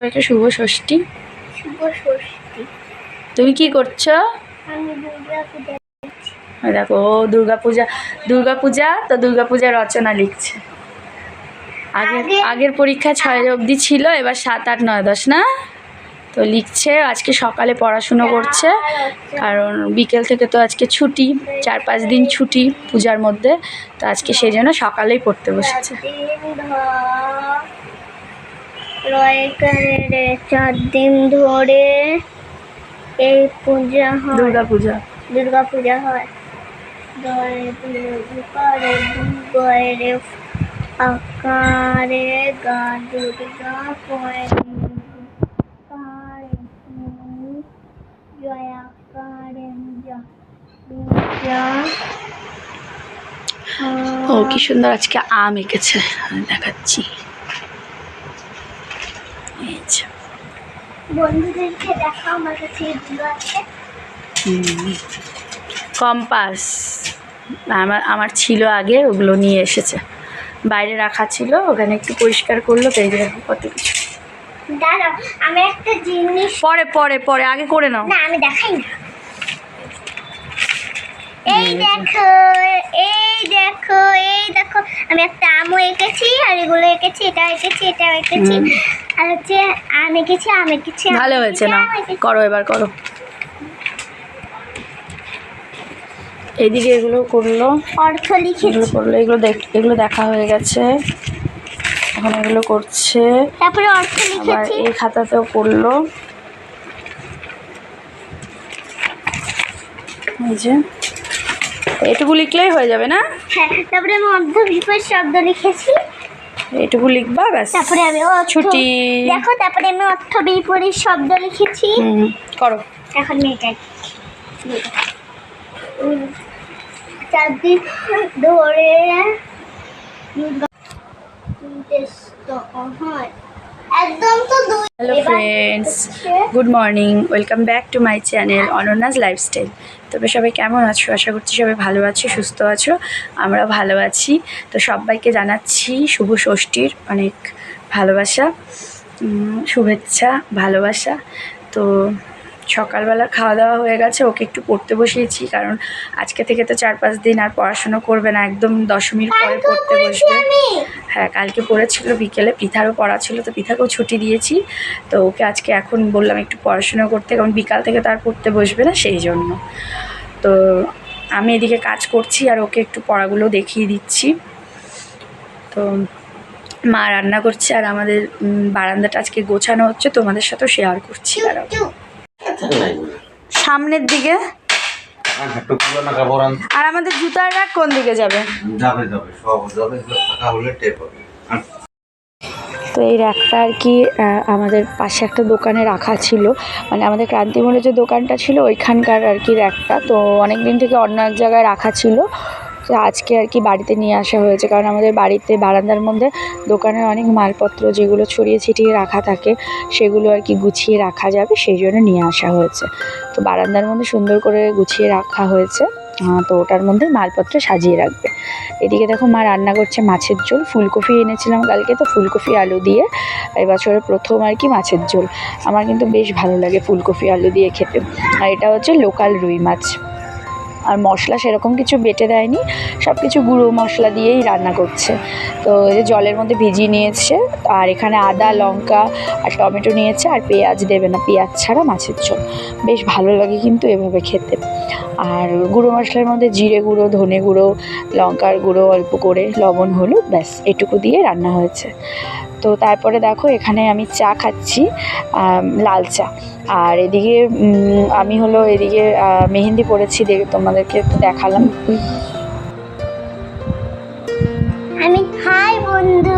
একটা শুভ ষষ্ঠী। শুভ ষষ্ঠী। তুমি কি করছ? আমি দুর্গা পূজা দেখো ও দুর্গা পূজা দুর্গা পূজা তো দুর্গা পূজা রচনা লিখছে। আগের আগে- আগের পরীক্ষা ছয় অবধি ছিল এবার সাত আট নয় দশ না? তো লিখছে আজকে সকালে পড়াশুনো করছে কারণ বিকেল থেকে তো আজকে ছুটি চার পাঁচ দিন ছুটি পূজার মধ্যে তো আজকে সেই জন্য সকালেই পড়তে বসেছে। ধরে চার দিন ধরে এই পূজা হয়। দুর্গা পূজা দুর্গা পূজা হয় আকারে গা দুর্গা ও কি সুন্দর আজকে আম এঁকেছে। আমি দেখাচ্ছি। যে। বন্ধুদেরকে দেখা আমার কাছে এগুলো আছে। কম্পাস। আমার আমার ছিল আগে ওগুলো নিয়ে এসেছে। বাইরে রাখা ছিল ওখানে একটু পরিষ্কার করল দেখো কত কিছু। দাঁড়াও আমি একটা জিনিস পরে পরে পরে আগে করে নাও। না আমি দেখাই না। এই দেখো এই দেখো এই দেখো আমি একটা আমও এঁকেছি আর এগুলো এঁকেছি এটা এঁকেছি এটা এঁকেছি আর হচ্ছে আম এঁকেছি আম এঁকেছি ভালো হয়েছে না? করো এবার করো। এইদিকে এগুলো করল। অর্থ লিখেছি। এগুলো করল এগুলো দেখ এগুলো দেখা হয়ে গেছে। এখন এগুলো করছে। তারপরে অর্থ আবার লিখেছি এই খাতাতেও করল। এই যে। এটুকু লিখলেই হয়ে যাবে না? হ্যাঁ তারপরে আমি অর্ধ বিপদ শব্দ লিখেছি। এটুকু লিখবা ব্যাস। তারপরে আমি ছুটি। দেখো তারপরে আমি অর্থ বিপরীত শব্দ লিখেছি। করো। এখন মেয়েটাই চার দিন ধরে হয়। Hello friends good morning welcome back to my channel Ananya's lifestyle তবে সবাই কেমন আছো? আশা করছি সবাই ভালো আছো সুস্থ আছো। আমরা ভালো আছি। তো সবাইকে জানাচ্ছি শুভ ষষ্ঠীর অনেক ভালোবাসা শুভেচ্ছা ভালোবাসা। তো সকালবেলা খাওয়া দাওয়া হয়ে গেছে ওকে একটু পড়তে বসিয়েছি কারণ আজকে থেকে তো চার পাঁচ দিন আর পড়াশুনো করবে না একদম দশমীর পরে পড়তে বসবে। হ্যাঁ কালকে পড়েছিল বিকেলে পিঠারও পড়া ছিল তো পিঠাকেও ছুটি দিয়েছি তো ওকে আজকে এখন বললাম একটু পড়াশোনা করতে কারণ বিকাল থেকে তার পড়তে বসবে না সেই জন্য। তো আমি এদিকে কাজ করছি আর ওকে একটু পড়াগুলো দেখিয়ে দিচ্ছি। তো মা রান্না করছে আর আমাদের বারান্দাটা আজকে গোছানো হচ্ছে তোমাদের সাথেও শেয়ার করছি দাঁড়াও। সামনের দিকে। হ্যাঁ, আর আমাদের জুতার রাখ কোন দিকে যাবে। তো এই র্যাকটা আর কি আমাদের পাশে একটা দোকানে রাখা ছিল। মানে আমাদের ক্রান্তিমূলে যে দোকানটা ছিল ওইখানকার আর কি র্যাকটা তো অনেক দিন থেকে অন্য এক জায়গায় রাখা ছিল। তো আজকে আর কি বাড়িতে নিয়ে আসা হয়েছে। কারণ আমাদের বাড়িতে বারান্দার মধ্যে দোকানের অনেক মালপত্র যেগুলো ছড়িয়ে ছিটিয়ে রাখা থাকে, সেগুলো আর কি গুছিয়ে রাখা যাবে, সেই জন্য নিয়ে আসা হয়েছে। তো বারান্দার মধ্যে সুন্দর করে গুছিয়ে রাখা হয়েছে। তো ওটার মধ্যে মালপত্র সাজিয়ে রাখবে। এদিকে দেখো মা রান্না করছে মাছের ঝোল। ফুলকপি এনেছিলাম কালকে, তো ফুলকপি আলু দিয়ে। এবছরের প্রথম আর কি মাছের ঝোল। আমার কিন্তু বেশ ভালো লাগে ফুলকপি আলু দিয়ে খেতে। আর এটা হচ্ছে লোকাল রুই মাছ। আর মশলা সেরকম কিছু বেটে দেয়নি সব কিছু গুঁড়ো মশলা দিয়েই রান্না করছে। তো যে জলের মধ্যে ভিজিয়ে নিয়েছে, আর এখানে আদা, লঙ্কা আর টমেটো নিয়েছে, আর পেঁয়াজ দেবে না, পেঁয়াজ ছাড়া মাছের ঝোল। বেশ ভালো লাগে কিন্তু এভাবে খেতে। আর গুঁড়ো মশলার মধ্যে জিরে গুঁড়ো, ধনে গুঁড়ো, লঙ্কার গুঁড়ো অল্প করে, লবণ, হলুদ, ব্যাস, এটুকু দিয়ে রান্না হয়েছে। তো তারপরে দেখো, এখানে আমি চা খাচ্ছি লাল চা। আর এদিকে আমি হলো এদিকে মেহেন্দি দেখে, তোমাদেরকে একটু দেখালাম। আমি হাই বন্ধু,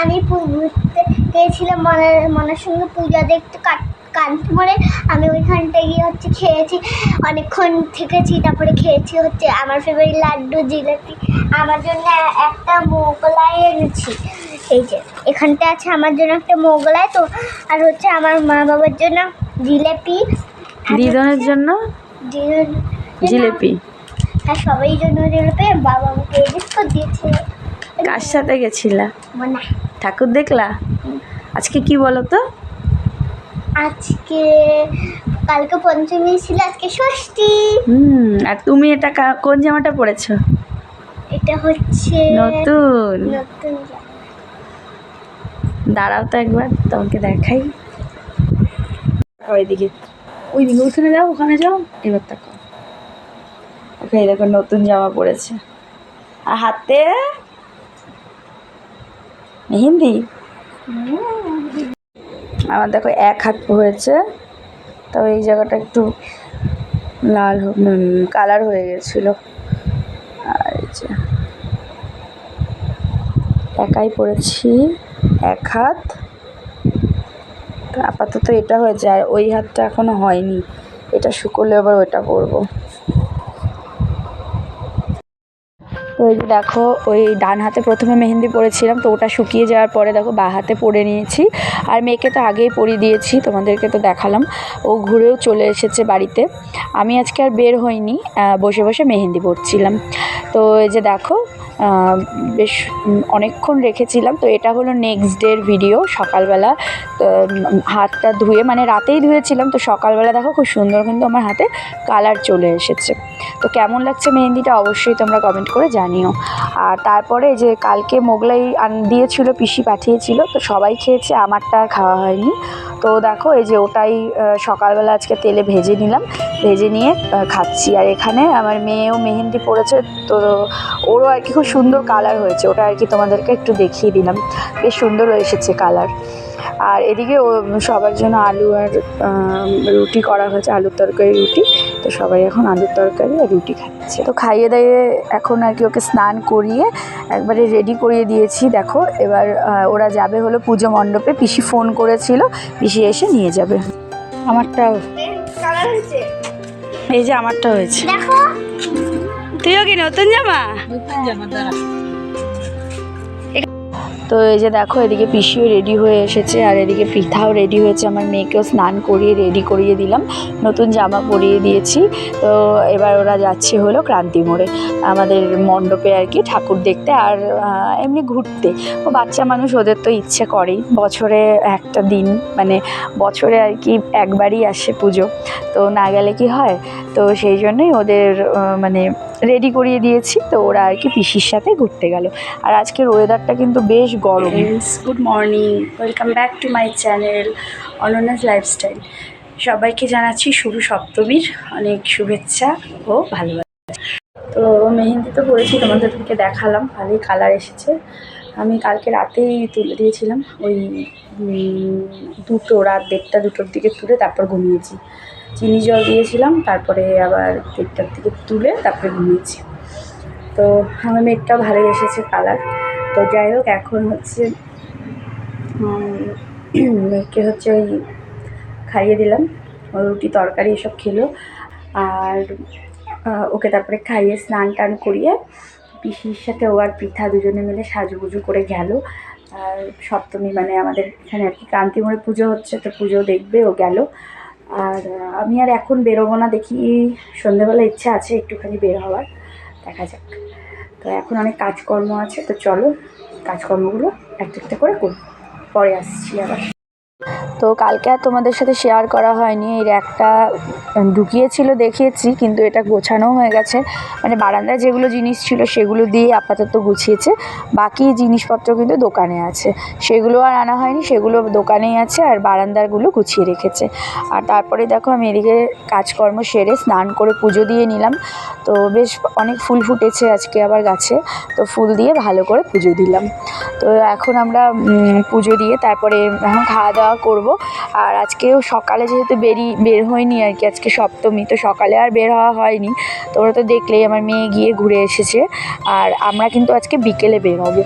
আমি ঘুরতে গিয়েছিলাম মনের মনের সঙ্গে পূজা দেখতে কানতে মরে। আমি ওইখানটায় গিয়ে হচ্ছে খেয়েছি, অনেকক্ষণ থেকেছি, তারপরে খেয়েছি হচ্ছে আমার ফেভারিট লাড্ডু জিলাপি। আমার জন্য একটা মোগলাই এনেছি। এই যে এখানটা আছে আমার জন্য একটা মোগলাই তো আর হচ্ছে আমার মা বাবার জন্য জিলাপি দিদনের জন্য জিলে- জিলেপি। আর সবাই জন্য জিলাপি বাবা আমাকে বিস্কুট দিয়েছে। কার সাথে গেছিলা? মনে। ঠাকুর দেখলা? আজকে কি বলো তো আজকে কালকে পঞ্চমী ছিল আজকে ষষ্ঠী। হুম আর তুমি এটা কোন জামাটা পরেছো? এটা হচ্ছে নতুন। নতুন। দাঁড়াও তো একবার, তোমাকে দেখাই। ওইদিকে ওইদিকে ওখানে যাও ওখানে যাও, এবার তাকো ওকে দেখো নতুন জামা পরেছে। আর হাতে? মেহেন্দি? আমার দেখো এক হাত হয়েছে তবে এই জায়গাটা একটু লাল কালার হয়ে গেছিল। আর একাই পড়েছি এক হাত। আপাতত এটা হয়েছে, আর ওই হাতটা এখনও হয়নি। এটা শুকোলে আবার ওটা করব তো এই যে দেখো, ওই ডান হাতে প্রথমে মেহেন্দি পরেছিলাম, তো ওটা শুকিয়ে যাওয়ার পরে দেখো বা হাতে পরে নিয়েছি। আর মেয়েকে তো আগেই পরিয়ে দিয়েছি, তোমাদেরকে তো দেখালাম। ও ঘুরেও চলে এসেছে বাড়িতে। আমি আজকে আর বের হইনি বসে বসে মেহেন্দি পরছিলাম। তো এই যে দেখো বেশ অনেকক্ষণ রেখেছিলাম। তো এটা হলো নেক্সট ডের ভিডিও সকালবেলা হাতটা ধুয়ে মানে রাতেই ধুয়েছিলাম, তো সকালবেলা দেখো খুব সুন্দর কিন্তু আমার হাতে কালার চলে এসেছে। তো কেমন লাগছে মেহেন্দিটা অবশ্যই তোমরা কমেন্ট করে জানিও। আর তারপরে যে কালকে মোগলাই দিয়েছিল, পিসি পাঠিয়েছিল, তো সবাই খেয়েছে, আমারটা খাওয়া হয়নি। তো দেখো, এই যে ওটাই সকালবেলা আজকে তেলে ভেজে নিলাম। ভেজে নিয়ে খাচ্ছি। আর এখানে আমার মেয়েও মেহেন্দি পড়েছে তো ওরও আর কি খুব সুন্দর কালার হয়েছে। ওটা আর কি তোমাদেরকে একটু দেখিয়ে দিলাম। বেশ সুন্দর এসেছে কালার আর এদিকে সবার জন্য আলু আর রুটি করা হয়েছে, আলুর তরকারি রুটি। তো সবাই এখন আলুর তরকারি আর রুটি খাচ্ছে। তো খাইয়ে দাইয়ে এখন আর কি ওকে স্নান করিয়ে একবারে রেডি করিয়ে দিয়েছি। দেখো এবার ওরা যাবে হলো পুজো মণ্ডপে। পিসি ফোন করেছিল পিসি এসে নিয়ে যাবে। আমারটাও এই যে আমারটা হয়েছে। তুইও কি নতুন জামা? তো এই যে দেখো, এদিকে পিসিও রেডি হয়ে এসেছে আর এদিকে পৃথাও রেডি হয়েছে। আমার মেয়েকেও স্নান করিয়ে রেডি করিয়ে দিলাম। নতুন জামা পরিয়ে দিয়েছি। তো এবার ওরা যাচ্ছে হলো ক্রান্তি মোড়ে। আমাদের মণ্ডপে আর কি, ঠাকুর দেখতে আর এমনি ঘুরতে। ও বাচ্চা মানুষ ওদের তো ইচ্ছে করেই। বছরে একটা দিন মানে বছরে আর কি একবারই আসে পুজো। তো না গেলে কি হয়? তো সেই জন্যই ওদের মানে রেডি করিয়ে দিয়েছি, তো ওরা আর কি পিসির সাথে ঘুরতে গেল। আর আজকের ওয়েদারটা কিন্তু বেশ গরম। Good morning welcome back to my channel Ananya's lifestyle সবাইকে জানাচ্ছি শুভ সপ্তমীর। অনেক শুভেচ্ছা ও ভালোবাসা। তো মেহেন্দি তো পরেছি তোমাদেরকে দেখালাম, ভালোই কালার এসেছে। আমি কালকে রাতেই তুলে দিয়েছিলাম, ওই দুটো রাত দেড়টা দুটোর দিকে তুলে তারপর ঘুমিয়েছি। চিনি জল দিয়েছিলাম, তারপরে আবার দেড়টার থেকে তুলে তারপরে ঘুমিয়েছি। তো আমার মেঘটা ভালো এসেছে কালার তো যাই হোক, এখন হচ্ছে মেয়েকে হচ্ছে ওই খাইয়ে দিলাম। রুটি, তরকারি এসব খেলো। আর ওকে তারপরে খাইয়ে স্নান টান করিয়ে পিসির সাথে ও আর পিঠা দুজনে মিলে সাজুগুজু করে গেল। আর সপ্তমী মানে আমাদের এখানে আর কি কান্তি মোড়ে পুজো হচ্ছে, তো পুজো দেখবে, ও গেল। আর আমি আর এখন বেরোবো না, দেখি সন্ধেবেলা ইচ্ছা আছে একটুখানি বের হওয়ার। দেখা যাক। তো এখন অনেক কাজকর্ম আছে, তো চলো কাজকর্মগুলো একটা একটা করে করি। পরে আসছি আবার। তো কালকে আর তোমাদের সাথে শেয়ার করা হয়নি। এই র্যাকটা ঢুকিয়েছিল, দেখিয়েছি, কিন্তু এটা গোছানো হয়ে গেছে। মানে বারান্দায় যেগুলো জিনিস ছিল, সেগুলো দিয়ে আপাতত গুছিয়েছে। বাকি জিনিসপত্র কিন্তু দোকানে আছে। সেগুলো আর আনা হয়নি, সেগুলো দোকানেই আছে আর বারান্দারগুলো গুছিয়ে রেখেছে। আর তারপরে দেখো, আমি এদিকে কাজকর্ম সেরে স্নান করে পুজো দিয়ে নিলাম। তো বেশ অনেক ফুল ফুটেছে আজকে আবার গাছে। তো ফুল দিয়ে ভালো করে পুজো দিলাম। তো এখন আমরা পুজো দিয়ে তারপরে এখন খাওয়া দাওয়া করব। আর আজকেও সকালে যেহেতু বেরি, বের হয়নি আর কি, আজকে সপ্তমী, তো সকালে আর বের হওয়া হয়নি। তোমরা তো দেখলেই আমার মেয়ে গিয়ে ঘুরে এসেছে। আর আমরা কিন্তু আজকে বিকেলে বের হব।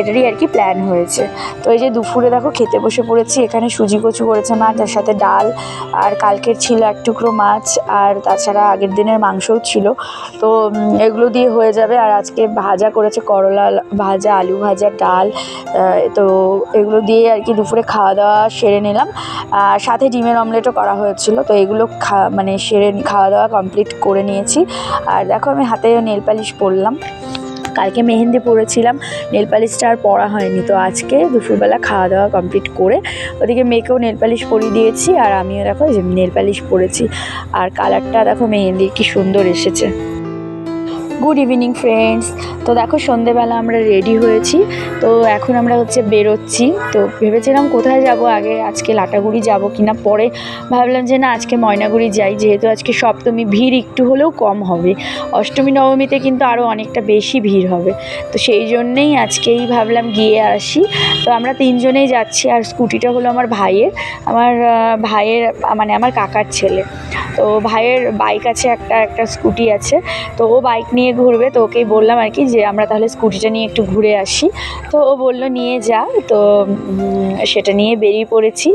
এটারই আর কি প্ল্যান হয়েছে। তো এই যে দুপুরে দেখো খেতে বসে পড়েছি, এখানে সুজি কচু করেছে মা, তার সাথে ডাল আর কালকের ছিল এক টুকরো মাছ আর তাছাড়া আগের দিনের মাংসও ছিল। তো এগুলো দিয়ে হয়ে যাবে আর আজকে ভাজা করেছে করলা, ভাজা, আলু ভাজা, ডাল তো এগুলো দিয়ে আর কি দুপুরে খাওয়া দাওয়া সেরে নিলাম। আর সাথে ডিমের অমলেটও করা হয়েছিল, তো এগুলো খা মানে সেরে খাওয়া দাওয়া কমপ্লিট করে নিয়েছি। আর দেখো আমি হাতে নেল পালিশ পরলাম। কালকে মেহেন্দি পরেছিলাম, নেল পালিশটা আর পরা হয়নি। তো আজকে দুপুরবেলা খাওয়া দাওয়া কমপ্লিট করে ওদিকে মেয়েকেও নেল পালিশ পরিয়ে দিয়েছি আর আমিও দেখো নেল পালিশ পরেছি। আর কালারটা দেখো মেহেন্দি কি সুন্দর এসেছে। গুড ইভিনিং ফ্রেন্ডস তো দেখো, সন্ধেবেলা আমরা রেডি হয়েছি। তো এখন আমরা হচ্ছে বেরোচ্ছি। তো ভেবেছিলাম কোথায় যাব আগে, আজকে লাটাগুড়ি যাব কিনা। পরে ভাবলাম যে না, আজকে ময়নাগুড়ি যাই। যেহেতু আজকে সপ্তমী, ভিড় একটু হলেও কম হবে। অষ্টমী, নবমীতে কিন্তু আরও অনেকটা বেশি ভিড় হবে। তো সেই জন্যেই আজকেই ভাবলাম গিয়ে আসি। তো আমরা তিনজনেই যাচ্ছি। আর স্কুটিটা হলো আমার ভাইয়ের। আমার ভাইয়ের মানে আমার কাকার ছেলে। তো ভাইয়ের বাইক আছে একটা একটা স্কুটি আছে। তো ও বাইক নিয়ে ঘুরবে, তো ওকেই বললাম আর কি যে আমরা তাহলে স্কুটিটা নিয়ে একটু ঘুরে আসি। তো ও বলল, নিয়ে যা। তো সেটা নিয়ে বেরিয়ে পড়েছি।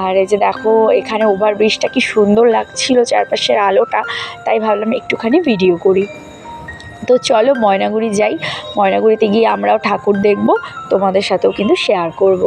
আর এই যে দেখো, এখানে ওভারব্রিজটা কি সুন্দর লাগছিল চারপাশের আলোটা, তাই ভাবলাম একটুখানি ভিডিও করি। তো চলো ময়নাগুড়ি যাই। ময়নাগুড়িতে গিয়ে আমরাও ঠাকুর দেখব, তোমাদের সাথেও কিন্তু শেয়ার করব।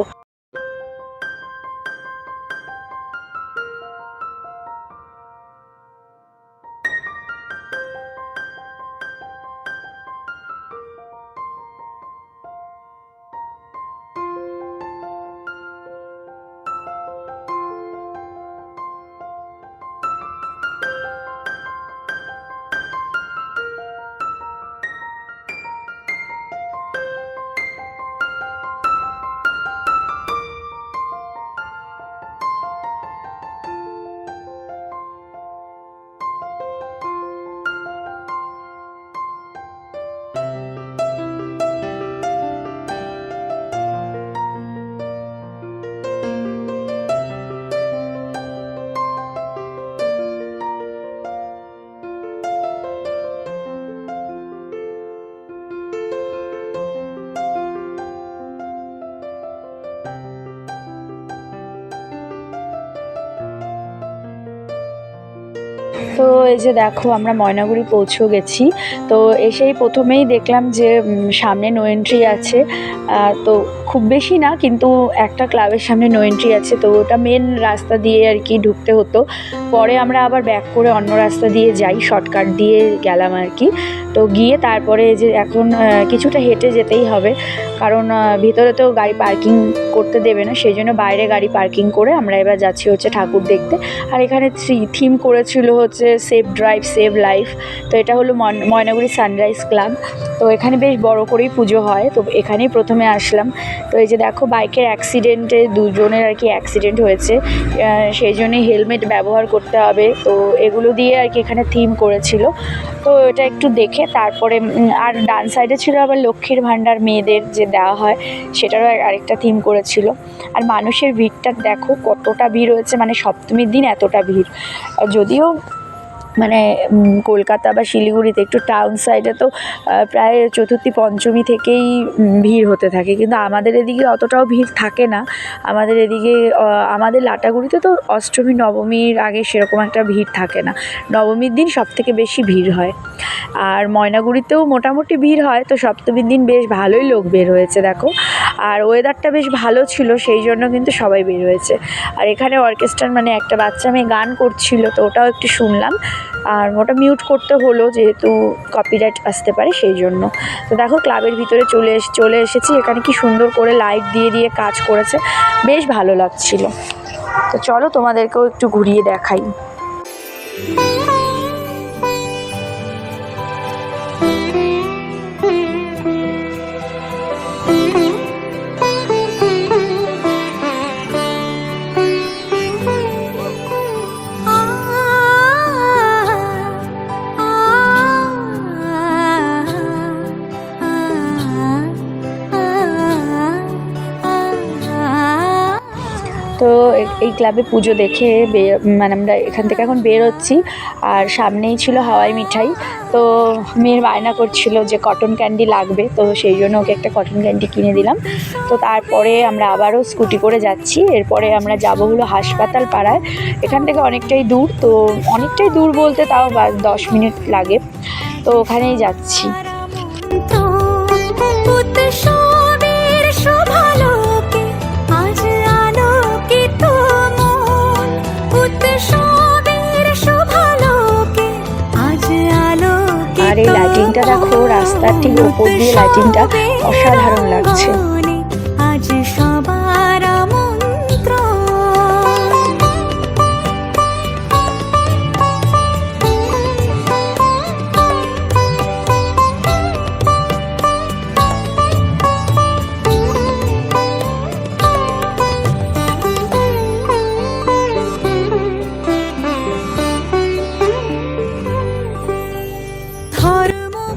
তো এই যে দেখো, আমরা ময়নাগুড়ি পৌঁছে গেছি। তো এসেই প্রথমেই দেখলাম যে সামনে নো এন্ট্রি আছে। তো খুব বেশি না, কিন্তু একটা ক্লাবের সামনে নো এন্ট্রি আছে। তো ওটা মেন রাস্তা দিয়ে আর কি ঢুকতে হতো। পরে আমরা আবার ব্যাক করে অন্য রাস্তা দিয়ে যাই শর্টকাট দিয়ে গেলাম আর কি। তো গিয়ে তারপরে যে এখন কিছুটা হেঁটে যেতেই হবে। কারণ ভিতরে তো গাড়ি পার্কিং করতে দেবে না সেই জন্য বাইরে গাড়ি পার্কিং করে আমরা এবার যাচ্ছি হচ্ছে ঠাকুর দেখতে। আর এখানে থিম করেছিল হচ্ছে সেভ ড্রাইভ, সেভ লাইফ। তো এটা হলো ময়নাগুড়ি সানরাইজ ক্লাব। তো এখানে বেশ বড় করেই পুজো হয়, তো এখানেই প্রথমে আসলাম। তো এই যে দেখো, বাইকের অ্যাক্সিডেন্টে দুজনের আর কি অ্যাক্সিডেন্ট হয়েছে। সেই জন্যই হেলমেট ব্যবহার করতে হবে। তো এগুলো দিয়ে আর কি এখানে থিম করেছিল। তো এটা একটু দেখে তারপরে আর ডান সাইডে ছিল আবার লক্ষ্মীর ভাণ্ডার মেয়েদের যে দেওয়া হয়, সেটারও আরেকটা থিম করেছিল। আর মানুষের ভিড়টা দেখো কতটা ভিড় হয়েছে মানে সপ্তমীর দিন এতটা ভিড়। যদিও মানে কলকাতা বা শিলিগুড়িতে একটু টাউন সাইডে তো প্রায় চতুর্থী, পঞ্চমী থেকেই ভিড় হতে থাকে। কিন্তু আমাদের এদিকে অতটাও ভিড় থাকে না। আমাদের এদিকে আমাদের লাটাগুড়িতে তো অষ্টমী, নবমীর আগে সেরকম একটা ভিড় থাকে না। নবমীর দিন সব থেকে বেশি ভিড় হয়। আর ময়নাগুড়িতেও মোটামুটি ভিড় হয়। তো সপ্তমীর দিন বেশ ভালোই লোক বের হয়েছে, দেখো। আর ওয়েদারটা বেশ ভালো ছিল, সেই জন্য কিন্তু সবাই বের হয়েছে। আর এখানে অর্কেস্ট্রার মানে একটা বাচ্চা মেয়ে গান করছিল, তো ওটাও একটু শুনলাম। আর ওটা মিউট করতে হলো যেহেতু কপিরাইট আসতে পারে সেই জন্য তো দেখো ক্লাবের ভিতরে চলে এসে, চলে এসেছি, এখানে কি সুন্দর করে লাইট দিয়ে দিয়ে কাজ করেছে। বেশ ভালো লাগছিল। তো চলো তোমাদেরকেও একটু ঘুরিয়ে দেখাই। এই ক্লাবে পুজো দেখে মানে আমরা এখান থেকে এখন বেরোচ্ছি আর সামনেই ছিল হাওয়াই মিঠাই তো মেয়ের বায়না করছিল যে কটন ক্যান্ডি লাগবে তো সেই জন্য ওকে একটা কটন ক্যান্ডি কিনে দিলাম তো তারপরে আমরা আবারও স্কুটি করে যাচ্ছি এরপরে আমরা যাব হলো হাসপাতাল পাড়ায় এখান থেকে অনেকটাই দূর তো অনেকটাই দূর বলতে তাও দশ মিনিট লাগে তো ওখানেই যাচ্ছি রাস্তার ঠিক ওপর দিয়ে লাইটিংটা অসাধারণ লাগছে।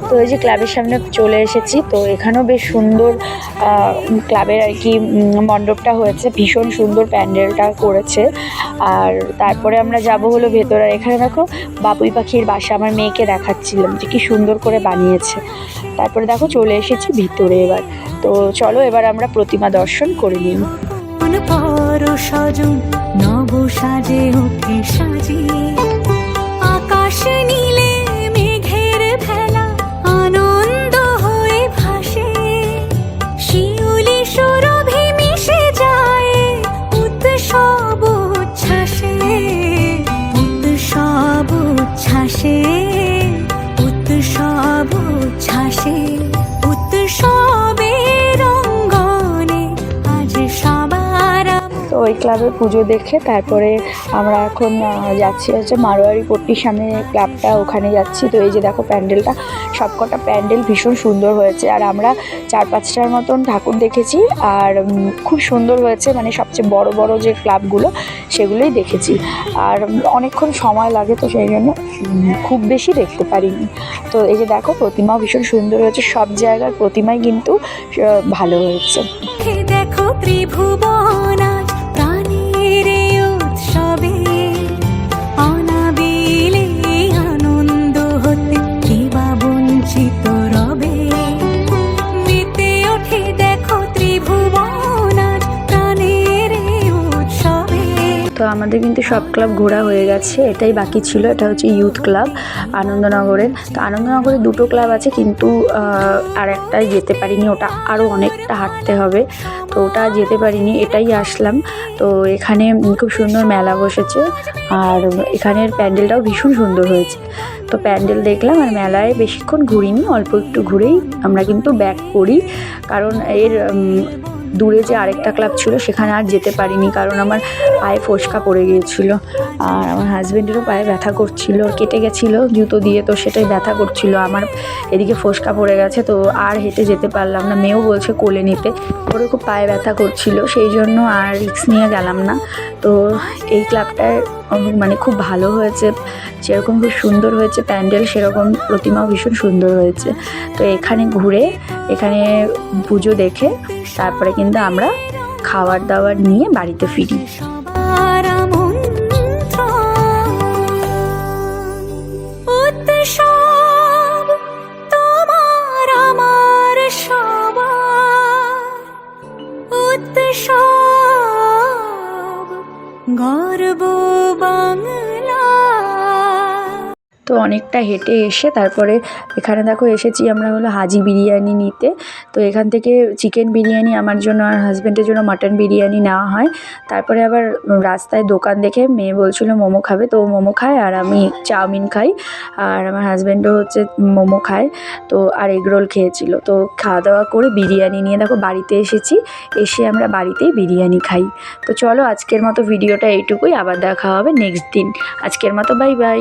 তো এই যে ক্লাবের সামনে চলে এসেছি, তো এখানেও বেশ সুন্দর ক্লাবের আর কি মণ্ডপটা হয়েছে। ভীষণ সুন্দর প্যান্ডেলটা করেছে। আর তারপরে আমরা যাব হলো ভেতরে। আর এখানে দেখো, বাবুই পাখির বাসা আমার মেয়েকে দেখাচ্ছিলাম যে কি সুন্দর করে বানিয়েছে। তারপরে দেখো, চলে এসেছি ভিতরে এবার। তো চলো এবার আমরা প্রতিমা দর্শন করে নিই। সাজে ওঠে সাজিয়ে। আকাশ নীলে পুজো দেখে তারপরে আমরা এখন যাচ্ছি হচ্ছে মারোয়ারি পট্টির সামনে ক্লাবটা, ওখানে যাচ্ছি। তো এই যে দেখো প্যান্ডেলটা, সবকটা প্যান্ডেল ভীষণ সুন্দর হয়েছে। আর আমরা চার পাঁচটার মতন ঠাকুর দেখেছি আর খুব সুন্দর হয়েছে মানে সবচেয়ে বড় বড় যে ক্লাবগুলো, সেগুলোই দেখেছি। আর অনেকক্ষণ সময় লাগে তো সেই জন্য খুব বেশি দেখতে পারিনি। তো এই যে দেখো, প্রতিমাও ভীষণ সুন্দর হয়েছে, সব জায়গার প্রতিমাই কিন্তু ভালো হয়েছে। দেখো ত্রিভুবন তো আমাদের কিন্তু সব ক্লাব ঘোরা হয়ে গেছে, এটাই বাকি ছিল, এটা হচ্ছে ইউথ ক্লাব আনন্দনগরের। তো আনন্দনগরে দুটো ক্লাব আছে কিন্তু আর একটাই যেতে পারিনি, ওটা আরও অনেকটা হাঁটতে হবে। তো ওটা যেতে পারিনি, এটাই আসলাম। তো এখানে খুব সুন্দর মেলা বসেছে, আর এখানের প্যান্ডেলটাও ভীষণ সুন্দর হয়েছে। তো প্যান্ডেল দেখলাম আর মেলায় বেশিক্ষণ ঘুরিনি, অল্প একটু ঘুরেই আমরা কিন্তু ব্যাক করি। কারণ এর দূরে যে আরেকটা ক্লাব ছিল, সেখানে আর যেতে পারিনি কারণ আমার পায়ে ফোসকা পড়ে গিয়েছিল। আর আমার হাজব্যান্ডেরও পায়ে ব্যথা করছিল, কেটে গেছিল জুতো দিয়ে, তো সেটাই ব্যথা করছিল। আমার এদিকে ফোসকা পড়ে গেছে, তো আর হেঁটে যেতে পারলাম না। মেয়েও বলছে কোলে নিতে। ওরও খুব পায়ে ব্যথা করছিল, সেই জন্য আর রিক্স নিয়ে গেলাম না। তো এই ক্লাবটায় মানে খুব ভালো হয়েছে, যেরকম খুব সুন্দর হয়েছে, প্যান্ডেল সেরকম প্রতিমাও ভীষণ সুন্দর হয়েছে। তো এখানে ঘুরে, এখানে পুজো দেখে, তারপরে কিন্তু আমরা খাবার দাবার নিয়ে বাড়িতে ফিরি। গর্ব বাংলা তো অনেকটা হেঁটে এসে তারপরে এখানে দেখো এসেছি আমরা হলো হাজি বিরিয়ানি নিতে। তো এখান থেকে চিকেন বিরিয়ানি আমার জন্য আর হাজব্যান্ডের জন্য মাটন বিরিয়ানি নেওয়া হয়। তারপরে আবার রাস্তায় দোকান দেখে মেয়ে বলছিল মোমো খাবে, তো মোমো খায় আর আমি চাউমিন খাই। আর আমার হাজব্যান্ডও হচ্ছে মোমো খায়। তো আর এগরোল খেয়েছিল। তো খাওয়া দাওয়া করে বিরিয়ানি নিয়ে দেখো বাড়িতে এসেছি। এসে আমরা বাড়িতেই বিরিয়ানি খাই। তো চলো আজকের মতো ভিডিওটা এইটুকুই। আবার দেখা হবে নেক্সট দিন। আজকের মতো বাই বাই।